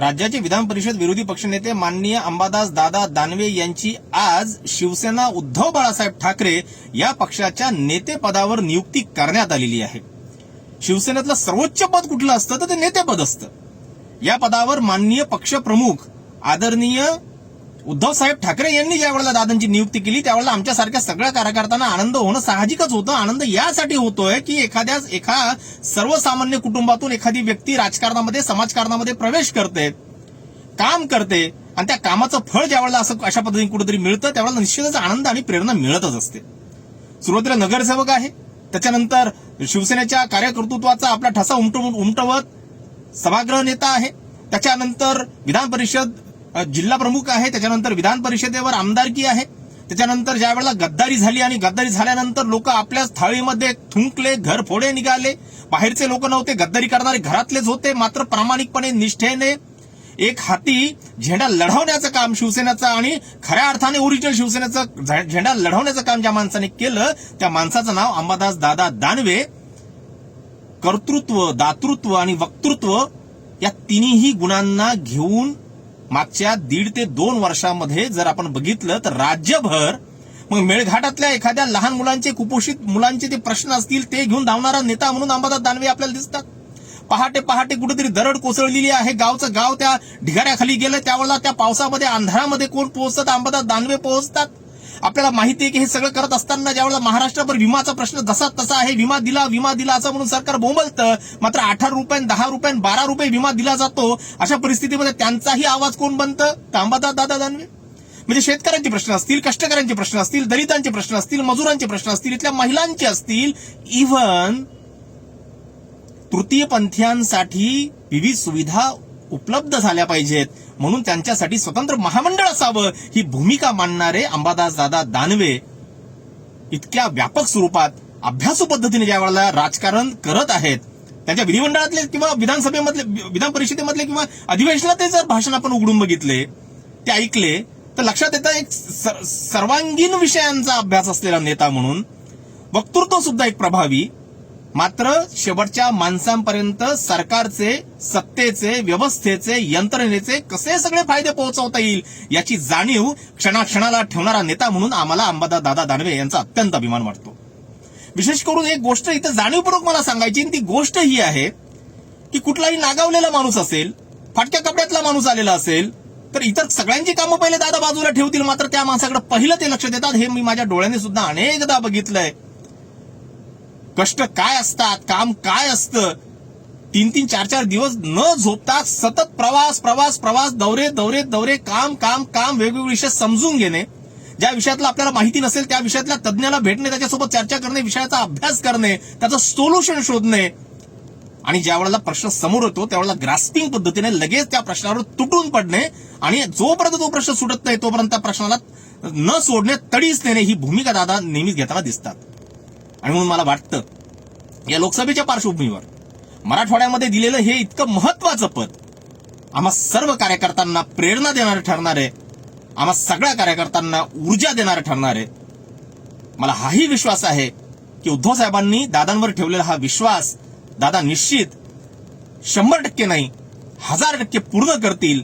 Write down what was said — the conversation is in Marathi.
राज्याचे विधान परिषद विरोधी पक्षनेते माननीय अंबादास दादा दानवे यांची आज शिवसेना उद्धव बाळासाहेब ठाकरे या पक्षाच्या नेतेपदावर नियुक्ती करण्यात आलेली आहे. शिवसेनेतलं सर्वोच्च पद कुठलं असतं? तर ते नेतेपद असतं. या पदावर माननीय पक्षप्रमुख आदरणीय उद्धव साहेब ठाकरे यांनी ज्या वेळेला दादांची नियुक्ती केली त्यावेळेला आमच्यासारख्या सगळ्या कार्यकर्त्यांना आनंद होणं साहजिकच होतं. आनंद यासाठी होतोय की एखाद्या एका सर्वसामान्य कुटुंबातून एखादी व्यक्ती राजकारणामध्ये समाजकारणामध्ये प्रवेश करते काम करते आणि त्या कामाचं फळ ज्या वेळेला असं अशा पद्धतीने कुठेतरी मिळतं त्यावेळेला निश्चितच आनंद आणि प्रेरणा मिळतच असते. सुरुवातीला नगरसेवक आहे. त्याच्यानंतर शिवसेनेच्या कार्यकर्तृत्वाचा आपला ठसा उमटवून उमटवत सभागृह नेता आहे. त्याच्यानंतर विधान परिषद जिल्हा प्रमुख आहे त्याच्यानंतर विधान परिषदेवर आमदारकी आहे त्याच्यानंतर ज्या वेळेला गद्दारी झाली आणि गद्दारी झाल्यानंतर लोक आपल्याच थाळीमध्ये थुंकले घर फोडे निघाले. बाहेरचे लोक नव्हते गद्दारी करणारे घरातलेच होते मात्र प्रामाणिकपणे निष्ठेने एक हाती झेंडा लढवण्याचं काम शिवसेनेचं आणि खऱ्या अर्थाने ओरिजिनल शिवसेनेचं झ- झेंडा लढवण्याचं काम ज्या माणसाने केलं त्या माणसाचं नाव अंबादास दादा दानवे. कर्तृत्व दातृत्व आणि वक्तृत्व या तिन्ही गुणांना घेऊन मागच्या दीड ते दोन वर्षामध्ये जर आपण बघितलं तर राज्यभर मग मेळघाटातल्या एखाद्या लहान मुलांचे कुपोषित मुलांचे ते प्रश्न असतील ते घेऊन धावणारा नेता म्हणून अंबादास दानवे आपल्याला दिसतात. पहाटे पहाटे कुठेतरी दरड कोसळलेली आहे. गावचं गाव त्या ढिगाऱ्याखाली गेलं. त्यावेळेला त्या पावसामध्ये अंधारामध्ये कोण पोहोचतात अंबादास दानवे पोहोचतात. आपल्याला माहिती आहे की हे सगळं करत असताना ज्यावेळेला महाराष्ट्रभर विमाचा प्रश्न जसा तसा आहे विमा दिला विमा दिला असं म्हणून सरकार बोंबलतं मात्र अठरा रुपयां दहा रुपयां बारा रुपये विमा दिला जातो अशा परिस्थितीमध्ये त्यांचाही आवाज कोण बनतं? तर दादा दानवे. म्हणजे शेतकऱ्यांचे प्रश्न असतील कष्टकऱ्यांचे प्रश्न असतील दलितांचे प्रश्न असतील मजुरांचे प्रश्न असतील इथल्या महिलांचे असतील इव्हन तृतीयपंथीयांसाठी विविध सुविधा उपलब्ध झाल्या पाहिजेत. म्हणून त्यांच्यासाठी स्वतंत्र महामंडळ असावं. ही भूमिका मांडणारे अंबादास दादा दानवे इतक्या व्यापक स्वरूपात अभ्यासू पद्धतीने ज्या वेळेला राजकारण करत आहेत त्यांच्या विधिमंडळातले किंवा विधानसभेमधले विधान परिषदेमधले किंवा अधिवेशनातले जर भाषण आपण उघडून बघितले ते ऐकले तर लक्षात येतं एक सर्वांगीण विषयांचा अभ्यास असलेला नेता म्हणून वक्तृत्व सुद्धा एक प्रभावी मात्र शेवटच्या माणसांपर्यंत सरकारचे सत्तेचे व्यवस्थेचे यंत्रणेचे कसे सगळे फायदे पोहोचवता येईल याची जाणीव क्षणाक्षणाला ठेवणारा नेता म्हणून आम्हाला अंबादा दादा दानवे यांचा अत्यंत अभिमान वाटतो. विशेष करून एक गोष्ट इथं जाणीवपूर्वक मला सांगायची आणि ती गोष्ट ही आहे की कुठलाही नागावलेला माणूस असेल फाटक्या कपड्यातला माणूस आलेला असेल तर इतर सगळ्यांची कामं पहिले दादा बाजूला ठेवतील. मात्र त्या माणसाकडे पहिलं ते लक्ष देतात. हे मी माझ्या डोळ्याने सुद्धा अनेकदा बघितलंय. कष्ट काय असतात काम काय असतं? तीन तीन चार चार दिवस न झोपता सतत प्रवास प्रवास प्रवास दौरे दौरे दौरे काम काम काम वेगवेगळे विषय समजून घेणे. ज्या विषयातलं आपल्याला माहिती नसेल त्या विषयातल्या तज्ज्ञाला भेटणे त्याच्यासोबत चर्चा करणे विषयाचा अभ्यास करणे त्याचं सोल्युशन शोधणे. आणि ज्या वेळेला प्रश्न समोर येतो त्यावेळेला ग्रास्पिंग पद्धतीने लगेच त्या प्रश्नावर तुटून पडणे. आणि जोपर्यंत तो प्रश्न सुटत नाही तोपर्यंत त्या प्रश्नाला न सोडणे तडीच नेणे ही भूमिका दादा नेहमीच घेताना दिसतात. आणि म्हणून मला वाटतं या लोकसभेच्या पार्श्वभूमीवर मराठवाड्यामध्ये दिलेलं हे इतकं महत्वाचं पद आम्हा सर्व कार्यकर्त्यांना प्रेरणा देणारं ठरणार आहे आम्हा सगळ्या कार्यकर्त्यांना ऊर्जा देणारं ठरणार आहे. मला हाही विश्वास आहे की उद्धव साहेबांनी दादांवर ठेवलेला हा विश्वास दादा निश्चित शंभर टक्के नाही हजार टक्के पूर्ण करतील